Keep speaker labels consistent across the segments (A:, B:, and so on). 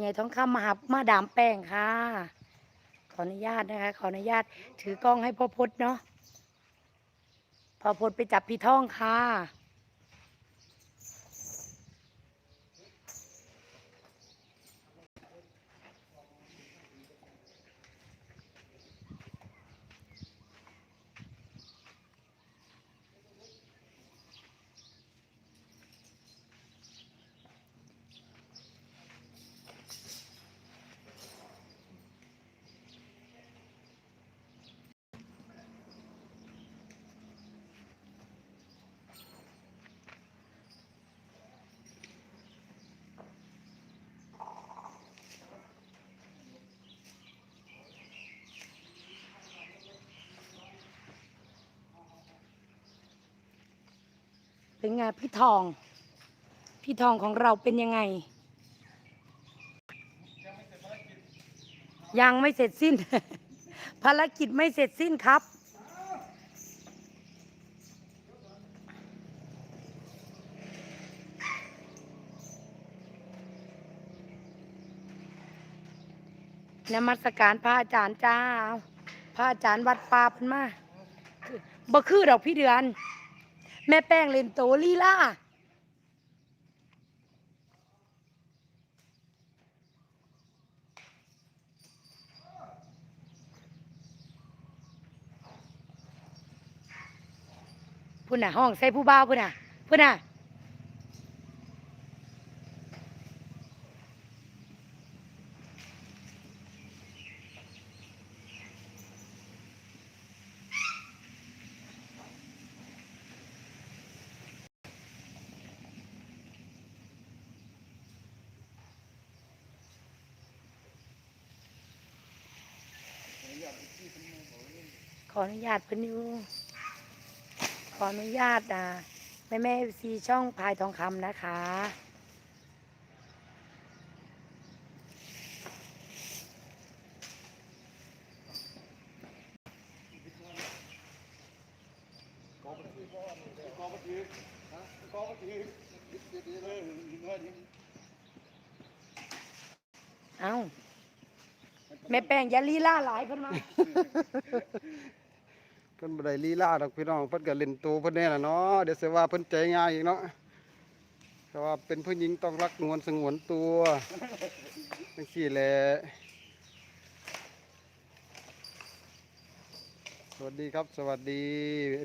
A: ใหญ่ทองคำมาหามาดามแป้งค่ะ ขออนุญาตนะคะ ขออนุญาตถือกล้องให้พ่อพดเนาะพ่อพดไปจับพี่ท่องค่ะ เป็นไงพี่ทอง พี่ทองของเราเป็นยังไง ยังไม่เสร็จสิ้น ภารกิจไม่เสร็จสิ้นครับ นมัสการพระอาจารย์จ้า พระอาจารย์วัดป่าเพิ่นมาบ่คือดอกพี่เดือน แม่แป้งเล่นโตลีล่าพุ่นน่ะห้องใส่ผู้บ่าวพุ่นน่ะพุ่นน่ะ ออนุญาตเพิ่นอยู่ขออนุญาตอ่าแม่แม่ซีช่องพายทองคำนะคะ เอาแม่แป้งอย่าลีล่าหลายเพิ่นมา
B: พิ่นบ่ได้ลีลาดอกพี่น้องเพิ่นก็เล่นตัวเพิ่นแน่ล่ะเนาะเดี๋ยวเสิว่าเพิ่นใจง่ายอีกเนาะแต่ว่าเป็นผู้หญิงต้องรักนวลสงวนตัวจังซี่แหละสวัสดีครับ สวัสดี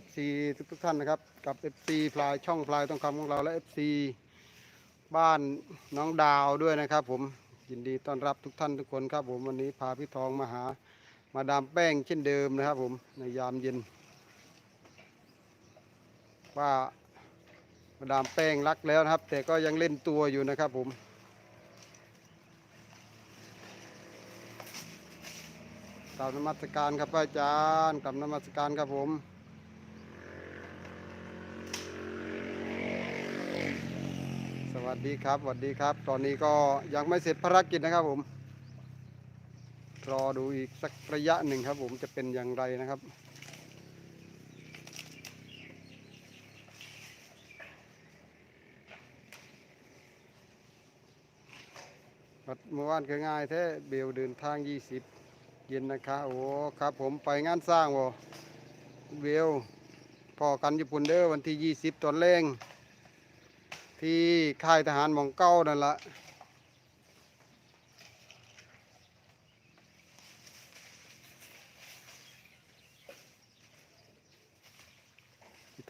B: FC ทุกทุกท่านนะครับ กับ FC พลายช่องพลายทองคำของเราและ FC บ้านน้องดาวด้วยนะครับ ผมยินดีต้อนรับทุกท่านทุกคนครับ ผมวันนี้พาพี่ทองมาหา มาดามแป้งเช่นเดิมนะครับผมในยามเย็น ว่ามาดามแป้งรักแล้วนะครับ แต่ก็ยังเล่นตัวอยู่นะครับผมกราบนมัสการครับอาจารย์กราบนมัสการครับผมสวัสดีครับสวัสดีครับ ตอนนี้ก็ยังไม่เสร็จภารกิจนะครับผม รอดูอีกสักระยะหนึ่งครับ ผมจะเป็นอย่างไรนะครับวัดเมื่อวานก็ง่ายแท้เบลเดินทาง 20 เย็นนะคะโอ้ครับ ผมไปงานสร้างบ่เบลพอกันญี่ปุ่นเด้อวันที่ 20 ตอนแรงที่ค่ายทหารมองเก้านั่นละ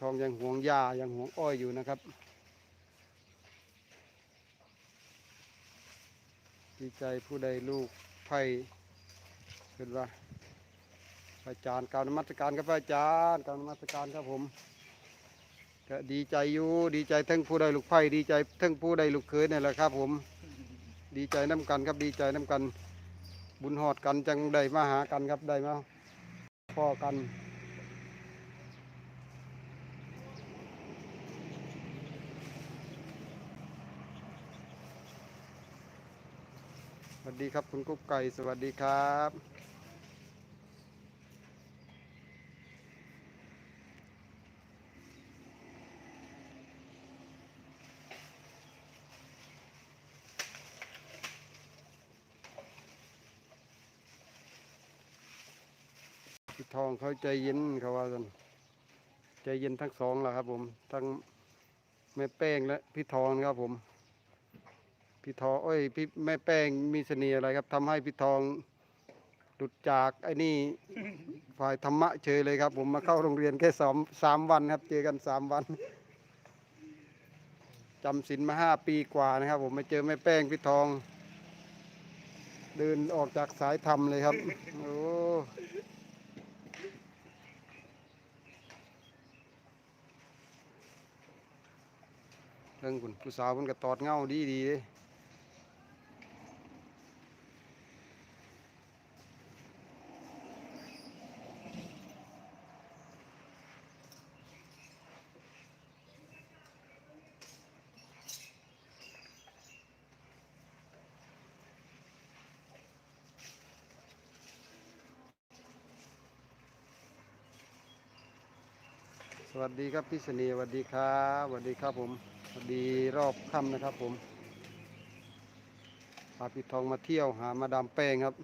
B: ทองยังห่วงหญ้ายังห่วงอ้อยอยู่นะครับ ดีใจผู้ใดลูกไผ่เป็นว่าพระอาจารย์กาวนมัสการครับอาจารย์กาวนมัสการครับผมก็ดีใจอยู่ดีใจทั้งผู้ใดลูกไผ่ดีใจทั้งผู้ใดลูกเขยนี่แหละครับ ผม ดีใจน้ำกันครับดีใจน้ำกัน บุญหอดกันจังได้มาหากันครับได้มาพ่อกัน วัสดีครับคุณกุ๊กไก่สวัสดีครับพี่ทองเขาใจเย็นเขาว่ากันใจเย็นทั้งสองแหละครับผม ทั้งแม่แป้งและพี่ทองครับผม พี่ทองเอ้ยพี่แม่แป้งมีเสน่ห์อะไรครับทำให้พี่ทองหลุดจากไอ้นี่ ฝ่ายธรรมะเฉยเลยครับ ผมมาเข้าโรงเรียนแค่สองสามวันครับ เจอกันสามวันจำศีลมาห้าปีกว่านะครับ ผมมาเจอแม่แป้งพี่ทอง เดินออกจากสายธรรมเลยครับโอ้เรื่องคุณผู้สาวมันก็ตอดเงาดีดีเด้ส วัสดีครับพี่เสนีสวัสดีครับสวัสดีครับผมสวัสดีรอบค่ำนะครับผมพาพี่ทองมาเที่ยวหามาดามแป้งครับ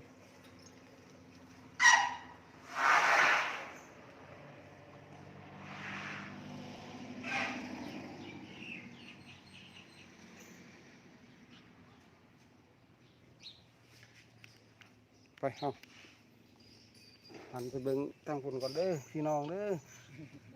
B: ไปเอาหันไปเบิ้งตั้งคนก่อนเด้อพี่น้องเด้อ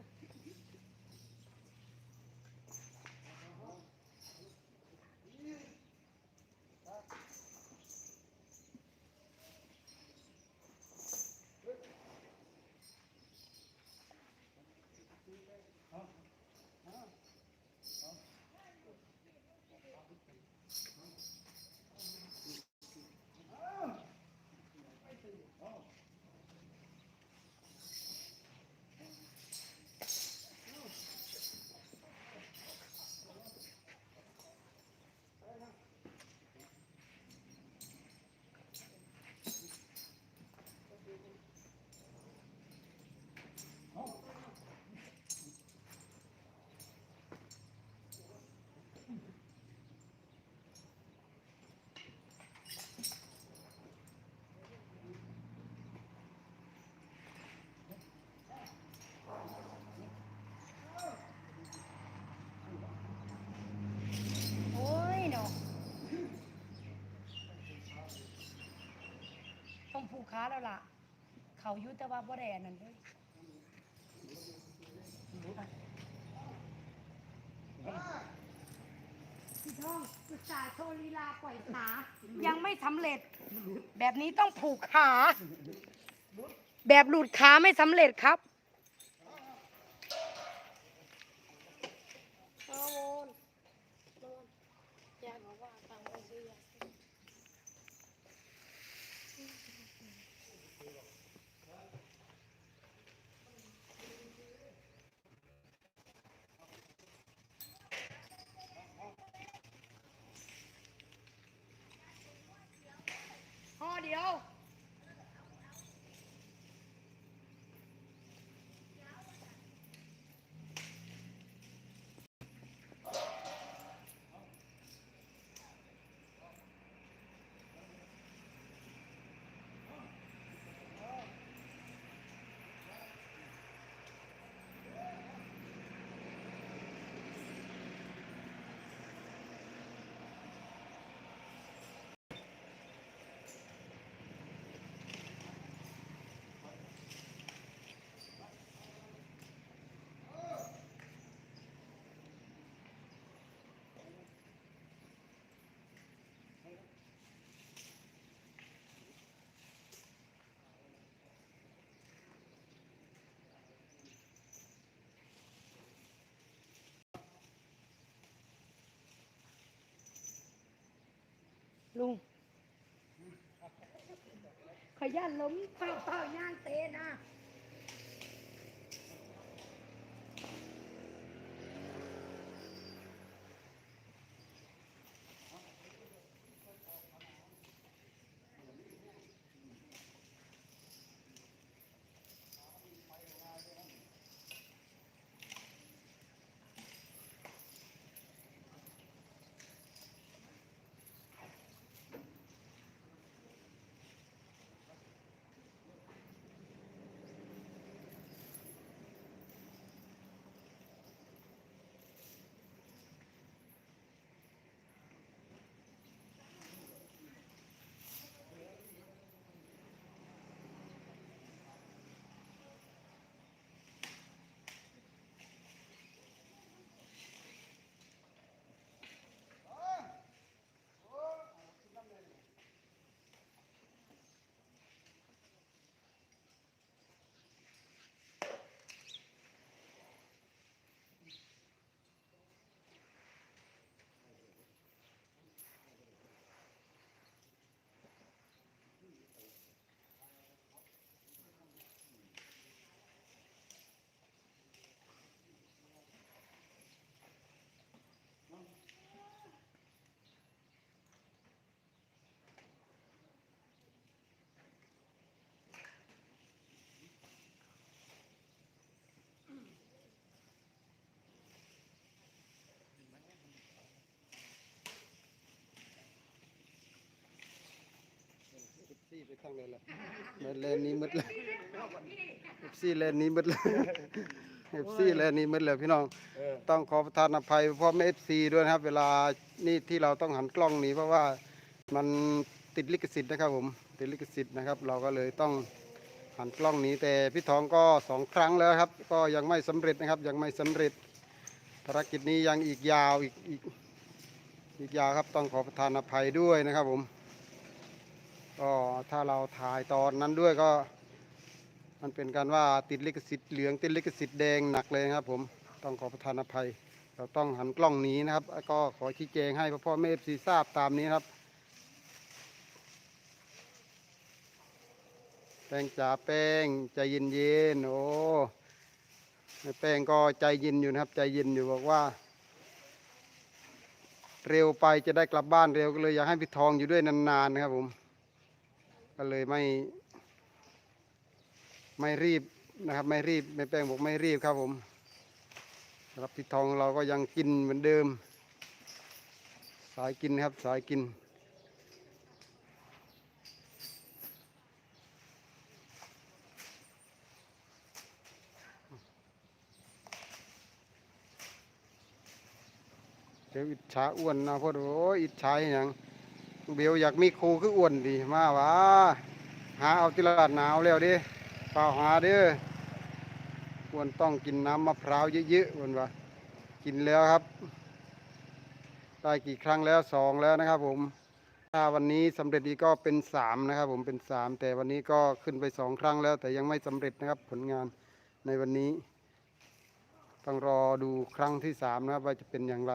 A: ต้องผูกขาแล้วล่ะ เขาอยุแต่ว่าบ่ได้อันนั้นเลยพี่ทองศึกษาโชว์ลีลาปล่อยขา ยังไม่สำเร็จ แบบนี้ต้องผูกขา แบบหลุดขาไม่สำเร็จครับ
C: เอาโวนโวนอยากบอกว่าตังค์ไปซื้อยาสี
A: ห่อเดียว ลุงขยันล้มเป่าเป่าย่างเตะนะ
C: เซี่
B: ไปข้างเลยละเมดเลนนี้หมืดเลยเอฟซีเลนนี้หมืดเลยเอฟซีเลนนี้หมืดเลยพี่น้อง
D: เออ
B: ต้องขอประทานอภัยพ่อแม่เอฟซีด้วยนะครับ เวลานี่ที่เราต้องหันกล้องหนี้เพราะว่ามันติดลิขสิทธิ์นะครับผมติดลิขสิทธิ์นะครับ เราก็เลยต้องหันกล้องหนี้แต่พี่ทองก็สองครั้งแล้วครับ ก็ยังไม่สำเร็จนะครับ ยังไม่สำเร็จภารกิจนี้ยังอีกยาวอีกอีกอีกยาวครับต้องขอประทานอภัยด้วยนะครับผม ก็ถ้าเราถ่ายตอนนั้นด้วยก็ มันเป็นการว่าติดลิขสิทธิ์เหลืองติดลิขสิทธิ์แดงหนักเลยครับผมต้องขอประทานอภัย เราต้องหันกล้องหนีนะครับแล้วก็ขอชี้แจงให้พ่อแม่เอฟซีทราบตามนี้ครับแป้งจ๋าแป้งใจเย็นเย็นๆโอ้แป้งก็ใจเย็นอยู่นะครับ ใจเย็นอยู่บอกว่า เร็วไปจะได้กลับบ้านเร็วก็เลยอยากให้พี่ทองอยู่ด้วยนานๆนะครับผม ก็เลยไม่ ไม่รีบนะครับ ไม่รีบแม่แป้งบอกไม่รีบครับผมรับพี่ทองเราก็ยังกินเหมือนเดิม สายกินครับสายกินเดี๋ยวอิจฉาอ้วนนะพ่อโอ้ยอิจฉาอย่าง เบลอยากมีครูคืออ้วนดีมาวะหาเอาที่ลาดหนาวแล้วดิเปล่าหาเด้ออ้วนต้องกินน้ำมะพร้าวเยอะๆอ้วนวะกินแล้วครับ ได้กี่ครั้งแล้วสองแล้วนะครับ ผม ถ้าวันนี้สำเร็จอีก็เป็นสามนะครับผมเป็นสามแต่วันนี้ก็ขึ้นไปสองครั้งแล้ว แต่ยังไม่สำเร็จนะครับ ผลงานในวันนี้ ต้องรอดูครั้งที่สามนะครับว่าจะเป็นอย่างไร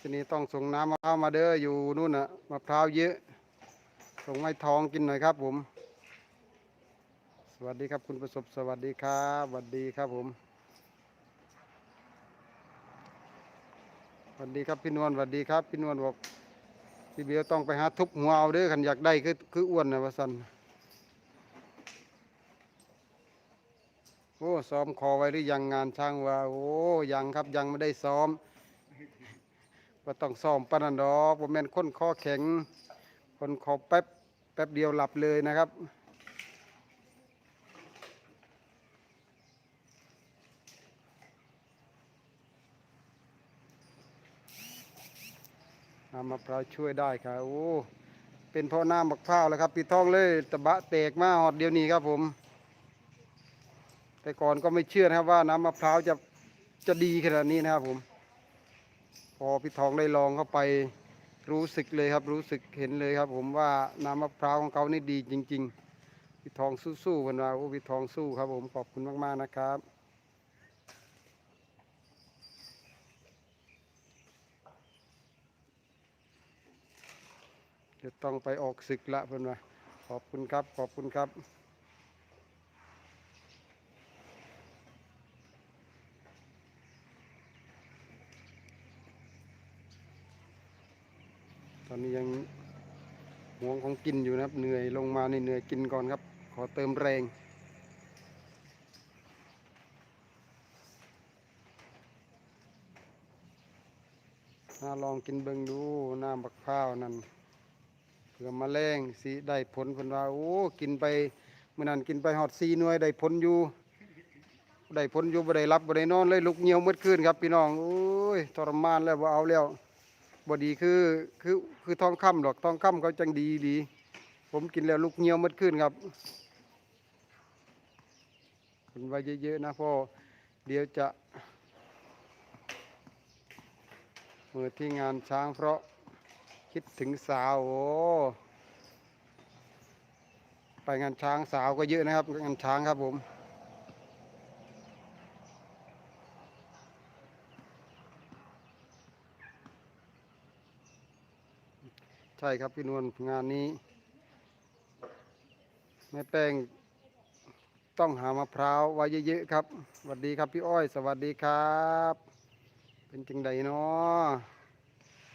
B: พิษณีต้องส่งน้ำมะพร้าวมาเด้ออยู่นู่นน่ะมะพร้าวเยอะ ส่งไม้ทองกินหน่อยครับผม สวัสดีครับคุณประสบสวัสดีครับสวัสดีครับผมสวัสดีครับพี่นวลสวัสดีครับพี่นวลบอกพี่เบียวต้องไปหาทุบหัวเอาเด้อขันอยากได้คือคืออ้วนนะวะสันโอ้ซ้อมคอไว้หรือยังงานช่างว่าโอ้ยังครับยังไม่ได้ซ้อม ว่าต้องซ้อมปนนันดอกว่าแม่นค้นคอแข็ง คนคอแป๊บแป๊บเดียวหลับเลยนะครับน้ำมะพร้าวช่วยได้ครับโอ้เป็นเพราะน้ำมะพร้าวแล้วครับพี่ท้องเลยตะบะแตกมาหอดเดียวนี้ครับผม แต่ก่อนก็ไม่เชื่อนะครับว่าน้ำมะพร้าวจะจะดีขนาดนี้นะครับผม พอพี่ทองได้ลองเข้าไปรู้สึกเลยครับรู้สึกเห็นเลยครับ ผมว่าน้ำมะพร้าวของเขานี่ดีจริง ๆ พี่ทองสู้ๆกันว่าโอ้พี่ทองสู้ครับ ผมขอบคุณมากๆนะครับจะต้องไปออกศึกละเพื่อนว่าขอบคุณครับ ขอบคุณครับ ตอนนี้ยังห่วงของกินอยู่นะครับ เหนื่อยลงมาในเหนื่อยกินก่อนครับ ขอเติมแรงน่าลองกินเบิงดูน้ำบักพร้าวนั่นเผื่อมาแมลงสีได้ผลผลว่าโอ้กินไปเมื่อนั้นกินไปหอดสีหน่วยได้ผลอยู่ได้ผลอยู่บ่ได้รับบ่ได้นอนเลยลุกเงียวมืดคืนครับ พี่น้องโอ้ยทรมานแล้วบ่เอาแล้ว บดีคือคือคือทองคำดอกทองคำเขาจังดีดี ผมกินแล้วลูกเงี้ยวมัดขึ้นครับคุณไว้เยอะๆนะพ่อเดี๋ยวจะเมื่อที่งานช้างเพราะคิดถึงสาวโอ้ไปงานช้างสาวก็เยอะนะครับ งานช้างครับผม ใช่ครับพี่นวลงานนี้แม่แป้งต้องหามะพร้าวไว้เยอะๆครับสวัสดีครับพี่อ้อย สวัสดีครับ เป็นจังใดเนาะ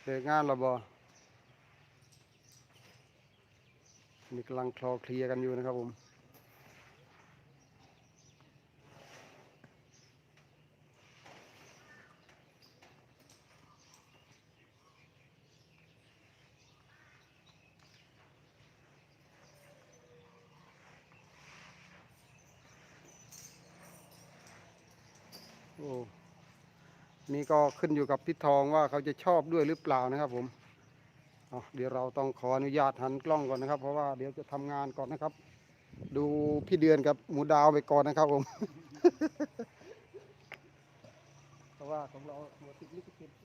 B: เลิกงานแล้วบ่มีกำลังคลอเคลียร์กันอยู่นะครับผม อ้ นี้ก็ขึ้นอยู่กับพี่ทองว่าเขาจะชอบด้วยหรือเปล่านะครับผมเดี๋ยวเราต้องขออนุญาตหันกล้องก่อนนะครับ เพราะว่าเดี๋ยวจะทำงานก่อนนะครับ ดูพี่เดือนกับหมูดาวไปก่อนนะครับผม เพราะว่าของเราหัวติดลิขสิทธิ์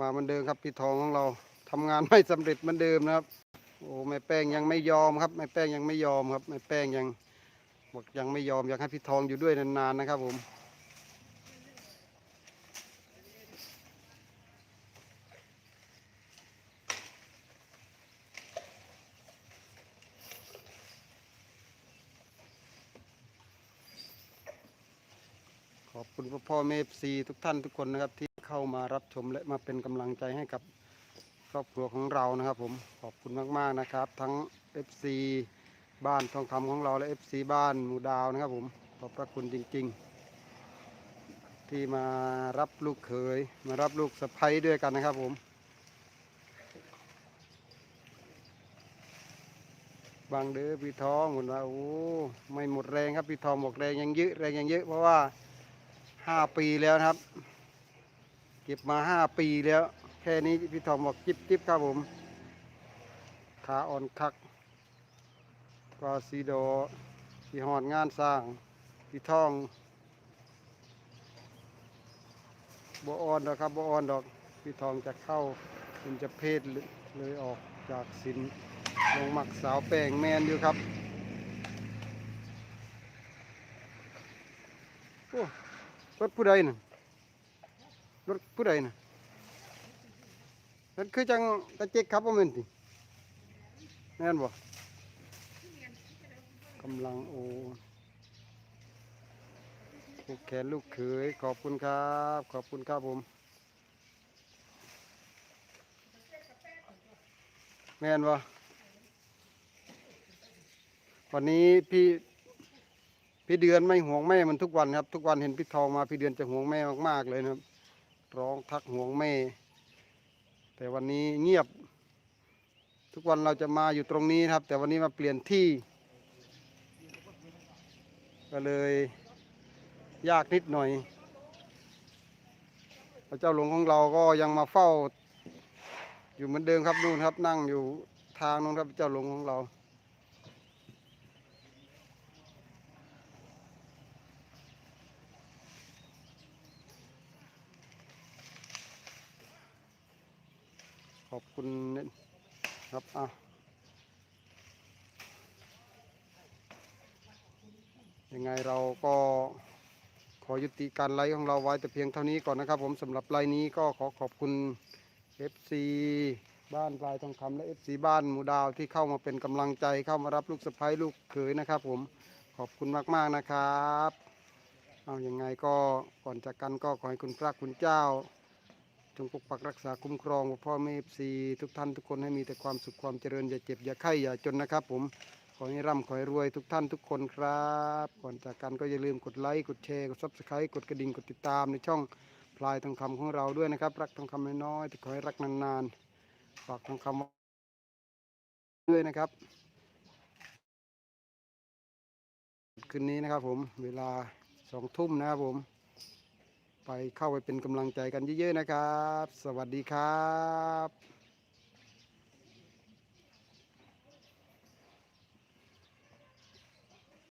B: มาเหมือนเดิมครับพี่ทองของเราทำงานไม่สำเร็จเหมือนเดิมนะครับ โอ้แม่แป้งยังไม่ยอมครับแม่แป้งยังไม่ยอมครับแม่แป้งยังบอกยังไม่ยอมอยากให้พี่ทองอยู่ด้วยนานๆนะครับผมขอบคุณพ่อพ่อเมฟซีทุกท่านทุกคนนะครับที่ เข้ามารับชมและมาเป็นกำลังใจให้กับครอบครัวของเรานะครับ ผมขอบคุณมากๆนะครับ ทั้ง FC บ้านทองคำของเราและ FC บ้านหมูดาวนะครับ ผมขอบพระคุณจริง ๆ ที่มารับลูกเขยมารับลูกสะใภ้ด้วยกันนะครับ ผม บางเด้อพี่ทองคุณว่าโอ้ไม่หมดแรงครับพี่ทองบอกแรงยังเยอะแรงยังเยอะเพราะว่าห้าปีแล้วนะครับ ก็บมาห้าปีแล้ว แค่นี้พี่ทองบอกจิบจิบครับผมขาอ่อนคัก ก็ซีโดที่หอดงานสร้างพี่ทองบ่อ่อนดอกครับบ่อ่อนดอกพี่ทองจะเข้าเป็นจะเพศเลยออกจากสินลงหมักสาวแป้งแมนอยู่ครับโอ้รถผู้ใดน่ะ รถผู้ใดน่ะรถคือจังตะเจ๊กครับว่ามันติแม่นบ่กำลังโอผูกแขนลูกเขยขอบคุณครับ ขอบคุณครับผม แม่นบ่วันนี้พี่พี่เดือนไม่ห่วงแม่มันทุกวันครับ ทุกวันเห็นพี่ทองมาพี่เดือนจะห่วงแม่มากๆเลยนะครับ ร้องทักห่วงแม่ แต่วันนี้เงียบ ทุกวันเราจะมาอยู่ตรงนี้ครับ แต่วันนี้มาเปลี่ยนที่ ก็เลยยากนิดหน่อย พระเจ้าหลวงของเราก็ยังมาเฝ้า อยู่เหมือนเดิมครับนู่นครับนั่งอยู่ทางนู้นครับพระเจ้าหลวงของเรา ขอบคุณครับอะยังไงเราก็ขอยุติการไลฟ์ของเราไว้แต่เพียงเท่านี้ก่อนนะครับผมสำหรับไลฟ์นี้ก็ขอขอบคุณ FC บ้านปลายทองคำและ FC บ้านหมูดาวที่เข้ามาเป็นกำลังใจเข้ามารับลูกสะใภ้ลูกเขยนะครับผมขอบคุณมากๆนะครับ เอาอยัางไงก็ก่อนจากกันก็ขอให้คุณพระคุณเจ้า จงปกปักรักษาคุ้มครองพ่อแม่ซีทุกท่านทุกคนให้มีแต่ความสุขความเจริญอย่าเจ็บอย่าไข้อย่าจนนะครับ ผมขอให้ร่ำขอให้รวยทุกท่านทุกคนครับก่อนจากกันก็อย่าลืมกดไลค์กดแชร์กดซับสไครต์กดกระดิ่งกดติดตามในช่องพลายทองคำของเราด้วยนะครับ รักทองคำน้อยๆแต่ขอให้รักนานๆฝากทองคำด้วยนะครับ คืนนี้นะครับผมเวลาสองทุ่มนะครับผม ไปเข้าไปเป็นกำลังใจกันเยอะๆนะครับ สวัสดีครับ